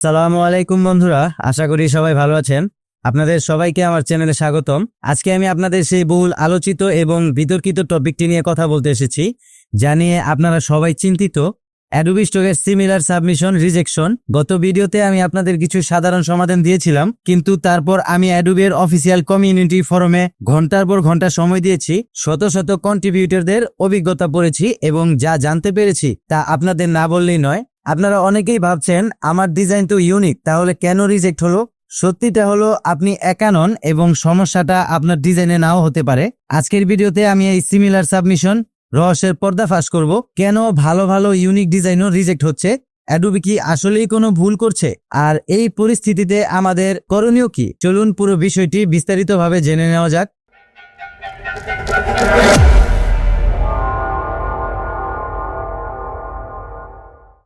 সালামু আলাইকুম বন্ধুরা, আশা করি সবাই ভালো আছেন। আপনাদের সবাইকে আমার চ্যানেলে স্বাগতম। আজকে আমি আপনাদের সেই বহুল আলোচিত এবং বিতর্কিত টপিকটি নিয়ে কথা বলতে এসেছি, যা নিয়ে আপনারা সবাই চিন্তিত। অ্যাডোবি স্টকের সিমিলার সাবমিশন রিজেকশন গত ভিডিওতে আমি আপনাদের কিছু সাধারণ সমাধান দিয়েছিলাম, কিন্তু তারপর আমি অ্যাডোবির অফিসিয়াল কমিউনিটি ফোরামে ঘণ্টার পর ঘণ্টা সময় দিয়েছি, শত শত কন্ট্রিবিউটরদের অভিজ্ঞতা পড়েছি এবং যা জানতে পেরেছি তা আপনাদের না বললেই নয়। আপনারা অনেকেই ভাবছেন, আমার ডিজাইন তো ইউনিক তাহলে কেন রিজেক্ট হলো? সত্যিটা হলো, আপনি একা নন এবং সমস্যাটা আপনার ডিজাইনে নাও হতে পারে। আজকের ভিডিওতে আমি এই সিমিলার সাবমিশন রহস্যের পর্দা ফাঁস করব। কেন ভালো ভালো ইউনিক ডিজাইনও রিজেক্ট হচ্ছে? অ্যাডোবি কি আসলেই কোনো ভুল করছে? আর এই পরিস্থিতিতে আমাদের করণীয় কি? চলুন পুরো বিষয়টি বিস্তারিতভাবে জেনে নেওয়া যাক।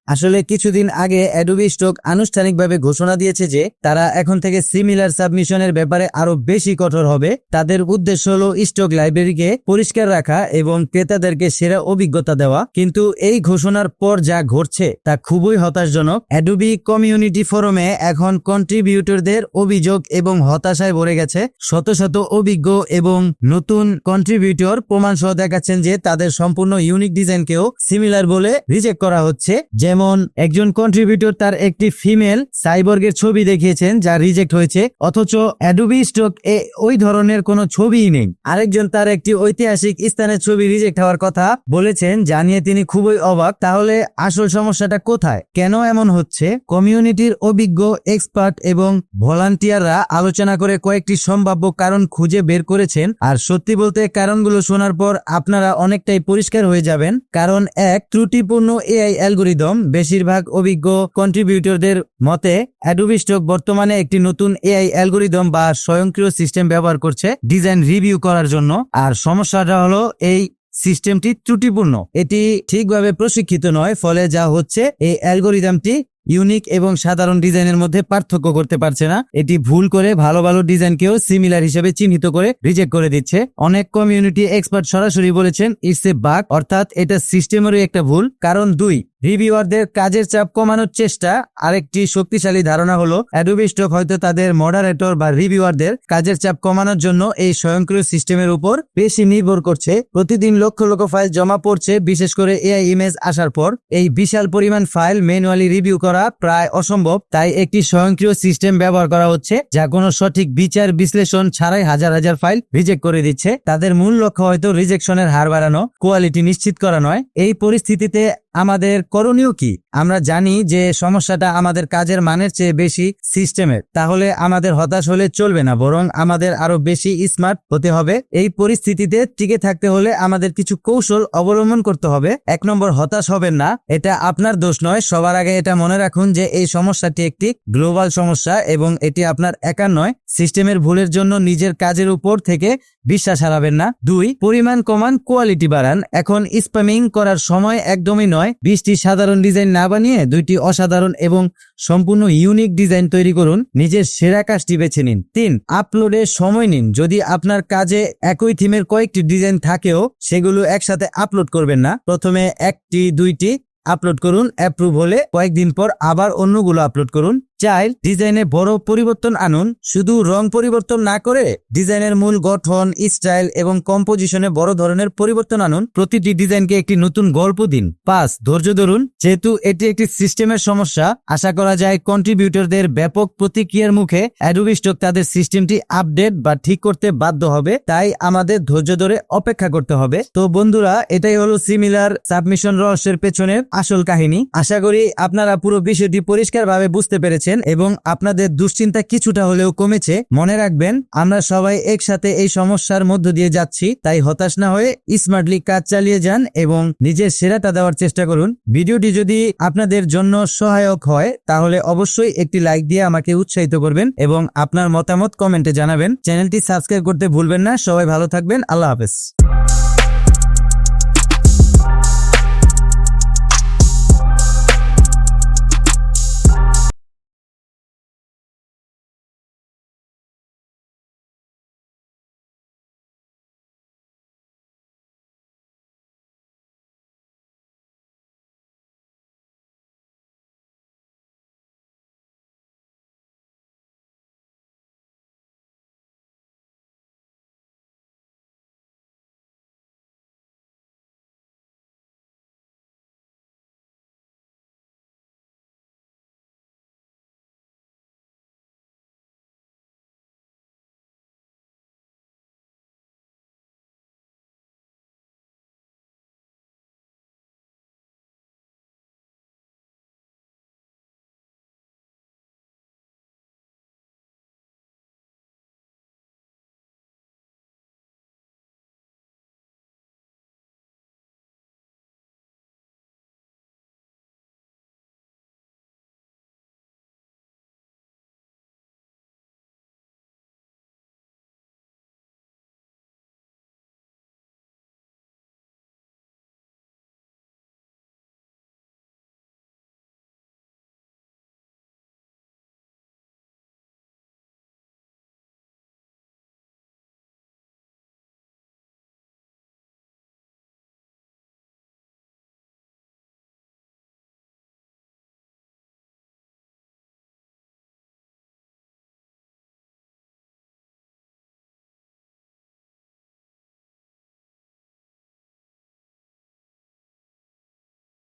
আসলে কিছুদিন আগে অ্যাডোবি স্টক আনুষ্ঠানিকভাবে ঘোষণা দিয়েছে যে তারা এখন থেকে সিমিলার সাবমিশনের ব্যাপারে আরও বেশি কঠোর হবে। তাদের উদ্দেশ্য হলো স্টক লাইব্রেরিকে পরিষ্কার রাখা এবং ক্রেতাদেরকে সেরা অভিজ্ঞতা দেওয়া। কিন্তু এই ঘোষণার পর যা ঘটছে তা খুবই হতাশজনক। অ্যাডোবি কমিউনিটি ফোরামে এখন কন্ট্রিবিউটরদের অভিযোগ এবং হতাশায় ভরে গেছে। শত শত অভিজ্ঞ এবং নতুন কন্ট্রিবিউটর প্রমাণ সহ দেখাচ্ছেন যে তাদের সম্পূর্ণ ইউনিক ডিজাইনকেও সিমিলার বলে রিজেক্ট করা হচ্ছে। যেমন একজন কন্ট্রিবিউটর তার একটি ফিমেল সাইবর্গের ছবি দেখিয়েছেন যা রিজেক্ট হয়েছে, অথচ অ্যাডোবি স্টক এ ওই ধরনের কোনো ছবিই নেই। আরেকজন তার একটি ঐতিহাসিক স্থানের ছবি রিজেক্ট হওয়ার কথা বলেছেন জানিয়ে তিনি খুবই অবাক। তাহলে আসল সমস্যাটা কোথায়? কেন এমন হচ্ছে? কমিউনিটির অভিজ্ঞ এক্সপার্ট এবং ভলান্টিয়াররা আলোচনা করে কয়েকটি সম্ভাব্য কারণ খুঁজে বের করেছেন, আর সত্যি বলতে কারণগুলো শোনার পর আপনারা অনেকটাই পরিষ্কার হয়ে যাবেন। কারণ এক, ত্রুটিপূর্ণ এআই অ্যালগোরিদম বেশিরভাগ অভিজ্ঞ কন্ট্রিবিউটরদের মতে অ্যাডোবি স্টক বর্তমানে একটি নতুন এআই অ্যালগোরিদম বা স্বয়ংক্রিয় সিস্টেম ব্যবহার করছে ডিজাইন রিভিউ করার জন্য। আর সমস্যাটা হলো, এই সিস্টেমটি ত্রুটিপূর্ণ। এটি ঠিকভাবে প্রশিক্ষিত নয়, ফলে যা হচ্ছে, এই অ্যালগোরিদমটি ইউনিক এবং সাধারণ ডিজাইনের মধ্যে পার্থক্য করতে পারছে না। এটি ভুল করে ভালো ভালো ডিজাইনকেও সিমিলার হিসেবে চিহ্নিত করে রিজেক্ট করে দিচ্ছে। অনেক কমিউনিটি এক্সপার্ট সরাসরি বলেছেন ইটস এ বাগ অর্থাৎ এটা সিস্টেমেরই একটা ভুল। কারণ দুই রিভিউয়ারদের কাজের চাপ কমানোর চেষ্টা। আরেকটি শক্তিশালী ধারণা হলো, অ্যাডোবি স্টক হয়তো তাদের মডারেটর বা রিভিউয়ারদের কাজের চাপ কমানোর জন্য এই স্বয়ংক্রিয় সিস্টেমের উপর বেশি নির্ভর করছে। প্রতিদিন লক্ষ লক্ষ ফাইল জমা পড়ছে, বিশেষ করে এআই ইমেজ আসার পর। এই বিশাল পরিমাণ ফাইল ম্যানুয়ালি রিভিউ করা প্রায় অসম্ভব, তাই একটি স্বয়ংক্রিয় সিস্টেম ব্যবহার করা হচ্ছে, যা কোনো সঠিক বিচার বিশ্লেষণ ছাড়াই হাজার হাজার ফাইল রিজেক্ট করে দিচ্ছে। তাদের মূল লক্ষ্য হয়তো রিজেকশনের হার বাড়ানো কোয়ালিটি নিশ্চিত করা নয়। এই পরিস্থিতিতে আমাদের করণীয় কি? আমরা জানি যে সমস্যাটা আমাদের কাজের মানের চেয়ে বেশি সিস্টেমের। তাহলে আমাদের হতাশ হলে চলবে না, বরং আমাদের আরও বেশি স্মার্ট হতে হবে। এই পরিস্থিতিতে টিকে থাকতে হলে আমাদের কিছু কৌশল অবলম্বন করতে হবে। এক নম্বর, হতাশ হবেন না। এটা আপনার দোষ নয়। সবার আগে এটা মনে রাখুন যে এই সমস্যাটি একটি গ্লোবাল সমস্যা এবং এটি আপনার একার নয়। সিস্টেমের ভুলের জন্য নিজের কাজের উপর থেকে বিশ্বাস হারাবেন না। দুই, পরিমাণ কমান, কোয়ালিটি বাড়ান। এখন স্প্যামিং করার সময় একদমই নয়। বিশটি সাধারণ ডিজাইন না বানিয়ে দুইটি অসাধারণ এবং সম্পূর্ণ ইউনিক ডিজাইন তৈরি করুন। নিজের সেরা কাজটি বেছে নিন। তিন, আপলোডে সময় নিন। যদি আপনার কাজে একই থিমের কয়েকটি ডিজাইন থাকেও, সেগুলো একসাথে আপলোড করবেন না। প্রথমে একটি, দুইটি আপলোড করুন। অ্যাপ্রুভ হলে কয়েকদিন পর আবার অন্যগুলো আপলোড করুন। চাইল্ড ডিজাইনে বড় পরিবর্তন আনুন। শুধু রং পরিবর্তন না করে ডিজাইনের মূল গঠন স্টাইল এবং কম্পোজিশনে বড় ধরনের পরিবর্তন আনুন। প্রতিটি ডিজাইনকে একটি নতুন গল্প দিন। পাঁচ, ধৈর্য ধরুন। যেহেতু এটি একটি সিস্টেমের সমস্যা, আশা করা যায় কন্ট্রিবিউটরদের ব্যাপক প্রতিক্রিয়ার মুখে অ্যাডোবি স্টক তাদের সিস্টেমটি আপডেট বা ঠিক করতে বাধ্য হবে। তাই আমাদের ধৈর্য ধরে অপেক্ষা করতে হবে। তো বন্ধুরা, এটাই হলো সিমিলার সাবমিশন রহস্যের পেছনের আসল কাহিনী। আশা করি আপনারা পুরো বিষয়টি পরিষ্কারভাবে বুঝতে পেরেছেন এবং আপনাদের দুশ্চিন্তা কিছুটা হলেও কমেছে। মনে রাখবেন, আমরা সবাই একসাথে এই সমস্যার মধ্য দিয়ে যাচ্ছি, তাই হতাশ না হয়ে স্মার্টলি কাজ চালিয়ে যান এবং নিজের সেরাটা দেওয়ার চেষ্টা করুন। ভিডিওটি যদি আপনাদের জন্য সহায়ক হয়, তাহলে অবশ্যই একটি লাইক দিয়ে আমাকে উৎসাহিত করবেন এবং আপনার মতামত কমেন্টে জানাবেন। চ্যানেলটি সাবস্ক্রাইব করতে ভুলবেন না। সবাই ভালো থাকবেন। আল্লাহ হাফেজ।